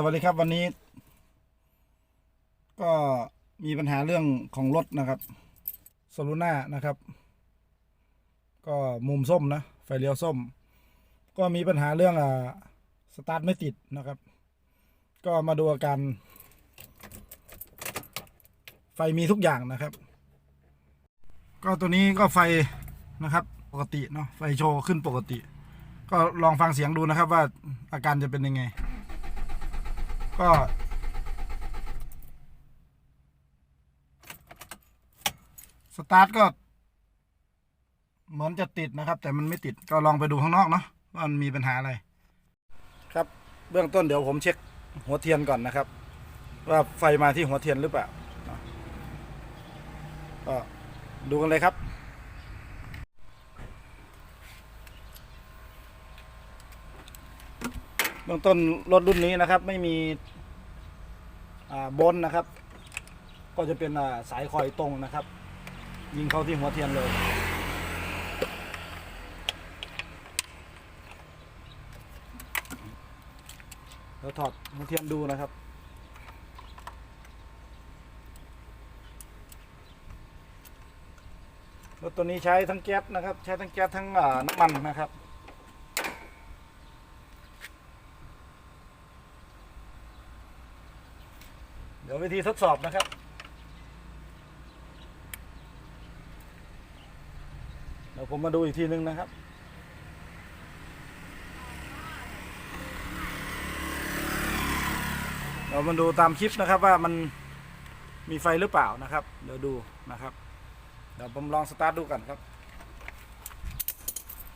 สวัสดีครับวันนี้ ก็มีปัญหาเรื่องของรถนะครับโซลูน่านะครับ ก็มุมส้มนะไฟเลี้ยวส้ม ก็มีปัญหาเรื่องอ่าสตาร์ทไม่ติดนะครับ ก็มาดูอาการไฟมีทุกอย่างนะครับ ก็ตัวนี้ก็ไฟนะครับ ปกติเนาะไฟโชว์ขึ้นปกติ ก็ลองฟังเสียงดูนะครับว่าอาการจะเป็นยังไง ก็สตาร์ทก็ เหมือนจะติดนะครับ แต่มันไม่ติดก็ลองไปดูข้างนอกเนาะว่ามันมีปัญหาอะไร ครับเบื้องต้นเดี๋ยวผมเช็คหัวเทียนก่อนนะครับ ว่าไฟมาที่หัวเทียนหรือเปล่าก็ดูกันเลยครับ เบื้องต้นรถรุ่นนี้นะครับ ไม่มีอ่าบนนะครับ ก็จะเป็นสายคอยตรงนะครับ ยิงเข้าที่หัวเทียนเลยเราถอดหัวเทียนดูนะครับรถตัวนี้ใช้ทั้งแก๊สนะครับ ใช้ทั้งแก๊สทั้งน้ำมันนะครับ ดี๋ยววิธีทดสอบนะครับ เดี๋ยวผมมาดูอีกทีนึงนะครับเรามาดูตามคลิปนะครับว่ามันมีไฟหรือเปล่านะครับ เดี๋ยวดูนะครับ เดี๋ยวผมลองสตาร์ทดูกันครับ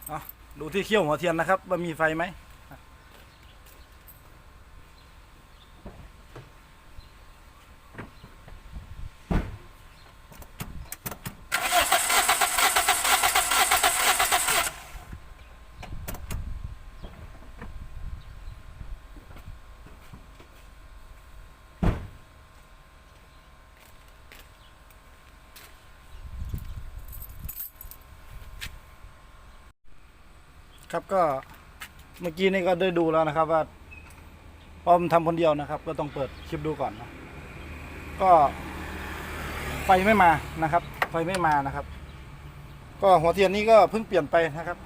เอาดูที่เขี้ยวหัวเทียนนะครับว่ามีไฟไหม ครับก็เมื่อกี้นี่ก็ได้ดูแล้วนะครับว่าพอมทำคนเดียวนะครับ ก็ต้องเปิดคลิปดูก่อนนะก็ไฟไม่มานะครับ ไฟไม่มานะครับ ก็หัวเทียนนี้ก็เพิ่งเปลี่ยนไปนะครับ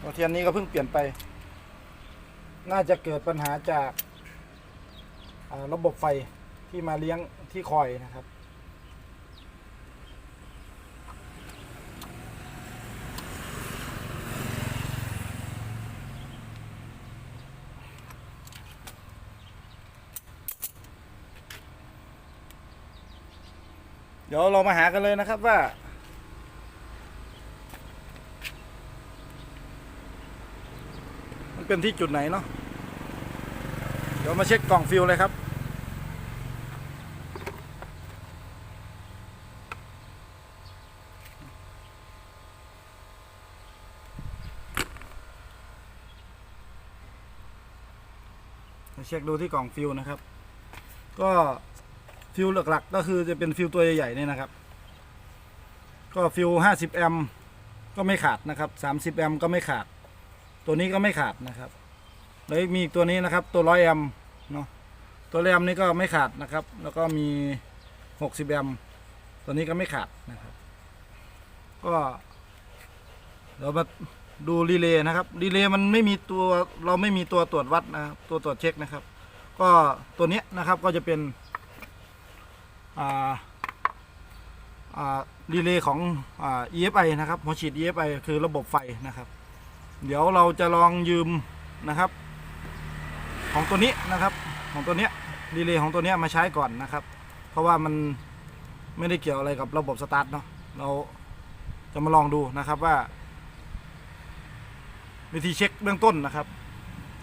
หัวเทียนนี้ก็เพิ่งเปลี่ยนไป น่าจะเกิดปัญหาจากระบบไฟที่มาเลี้ยงที่คอยนะครับ ดี๋ยวเรามาหากันเลยนะครับว่า มันเป็นที่จุดไหนเนาะเดี๋ยวมาเช็คกล่องฟิลเลยครับมาเช็คดูที่กล่องฟิลนะครับ ก็ ฟิลหลักๆ ก็คือจะเป็นฟิลตัวใหญ่ๆนี่นะครับ ก็ฟิล50 แอมป์ก็ไม่ขาดนะครับ 30 แอมป์ก็ไม่ขาด ตัวนี้ก็ไม่ขาดนะครับ แล้วมีอีกตัวนี้นะครับตัว100แอมป์เนาะตัวแรมนี่ก็ไม่ขาดนะครับ แล้วก็มี 60 แอมป์ตัวนี้ก็ไม่ขาดนะครับ ก็เดี๋ยวมาดูรีเลย์นะครับรีเลย์มันไม่มีตัวเราไม่มีตัวตรวจวัดนะครับตัวตรวจเช็คนะครับ ก็ตัวนี้นะครับก็จะเป็น รีเลย์ของอ EFI นะครับหัวฉีด EFI คือระบบไฟนะครับ เดี๋ยวเราจะลองยืมนะครับ ของตัวนี้นะครับของตัวเนี้ยรีเลย์ของตัวเนี้ยมาใช้ก่อนนะครับ เพราะว่ามันไม่ได้เกี่ยวอะไรกับระบบสตาร์ทเนาะเราจะมาลองดูนะครับว่า วิธีเช็คเบื้องต้นนะครับ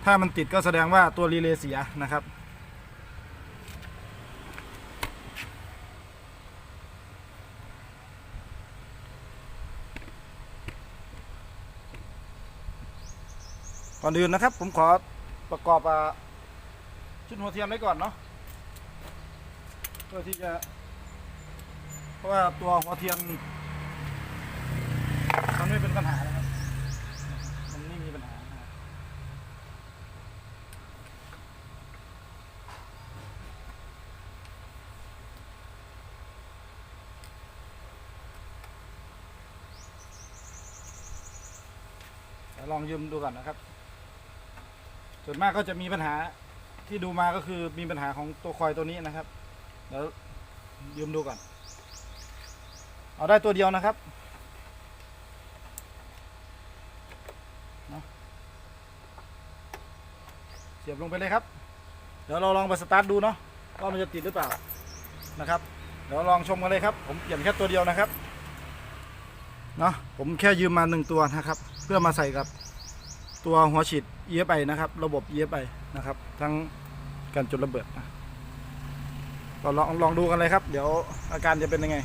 ถ้ามันติดก็แสดงว่าตัวรีเลย์เสียนะครับ ก่อนอื่นนะครับ ผมขอประกอบชุดหัวเทียมไว้ก่อนเนาะเพื่อที่จะ เพราะว่าตัวหัวเทียมมันไม่เป็นปัญหานะครับมันไม่มีปัญหาลองยืมดูก่อนนะครับ ส่วนมากก็จะมีปัญหาที่ดูมาก็คือมีปัญหาของตัวคอยตัวนี้นะครับเดี๋ยวยืมดูก่อน เอาได้ตัวเดียวนะครับเนาะเสียบลงไปเลยครับ เดี๋ยวเราลองไปสตาร์ทดูเนาะว่ามันจะติดหรือเปล่านะครับเดี๋ยวลองชมกันเลยครับ ผมเปลี่ยนแค่ตัวเดียวนะครับเนาะผมแค่ยืมมาหนึ่งตัวนะครับ เพื่อมาใส่กับ ตัวหัวฉีด EFI นะครับ ระบบ EFI นะครับ ทั้งการจุดระเบิดนะก็ลองลองดูกันเลยครับ เดี๋ยวอาการจะเป็นยังไง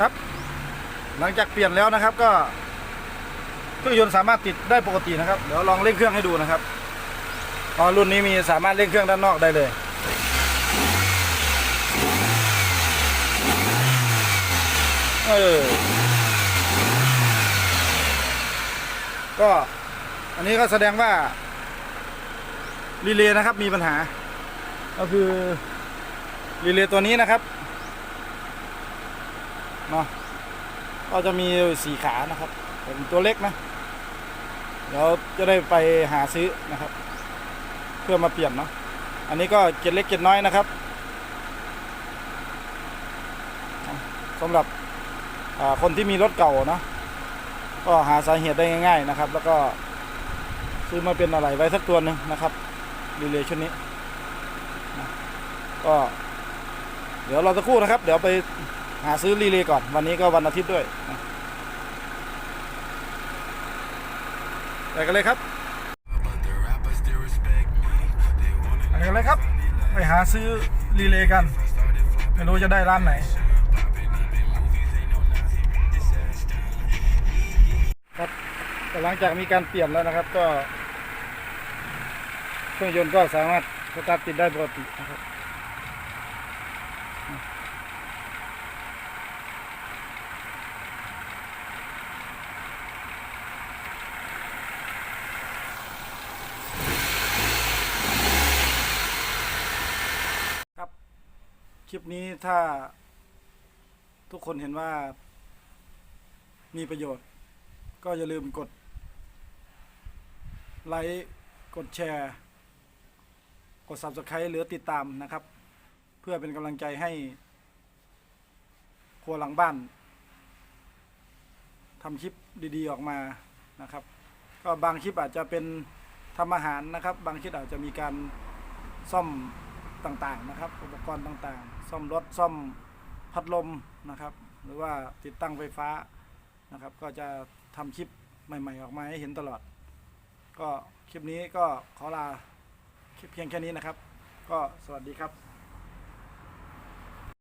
ครับ หลังจากเปลี่ยนแล้วนะครับก็เครื่องยนต์สามารถติดได้ปกตินะครับ เดี๋ยวลองเร่งเครื่องให้ดูนะครับรุ่นนี้มีสามารถเร่งเครื่องด้านนอกได้เลย เออ ก็อันนี้ก็แสดงว่ารีเลย์นะครับมีปัญหา ก็คือรีเลย์ตัวนี้นะครับ เนาะก็จะมีสี่ขานะครับเป็นตัวเล็กนะเดี๋ยวจะได้ไปหาซื้อนะครับ เพื่อมาเปลี่ยนเนาะอันนี้ก็เกล็ดเล็กเกล็ดน้อยนะครับสำหรับคนที่มีรถเก่าเนาะก็หาสาเหตุได้ง่าย ๆนะครับ แล้วก็ซื้อมาเป็นอะไรไว้สักตัวหนึ่งนะครับรีเลย์ชุดนี้นะก็ เดี๋ยวเราจะครู่นะครับ เดี๋ยวไป หาซื้อรีเลย์ก่อน วันนี้ก็วันอาทิตย์ด้วยไปกันเลยครับไปกันเลยครับ ไปหาซื้อรีเลย์กัน ไม่รู้จะได้ร้านไหนครับแต่หลังจากมีการเปลี่ยนแล้วนะครับก็ เครื่องยนต์ก็สามารถสตาร์ทติดได้ปกตินะครับ คลิปนี้ถ้าทุกคนเห็นว่ามีประโยชน์ ก็อย่าลืมกด ไลค์กดแชร์ กด Subscribe หรือติดตามนะครับ เพื่อเป็นกำลังใจให้ครัวหลังบ้านทำคลิปดีๆออกมานะครับ ก็บางคลิปอาจจะเป็นทำอาหารนะครับ บางคลิปอาจจะมีการซ่อม ต่างๆนะครับ อุปกรณ์ต่างๆ ซ่อมรถซ่อมพัดลมนะครับ หรือว่าติดตั้งไฟฟ้านะครับ ก็จะทำคลิปใหม่ ๆ ออกมาให้เห็นตลอด ก็คลิปนี้ก็ขอลาคลิปเพียงแค่นี้นะครับ ก็สวัสดีครับ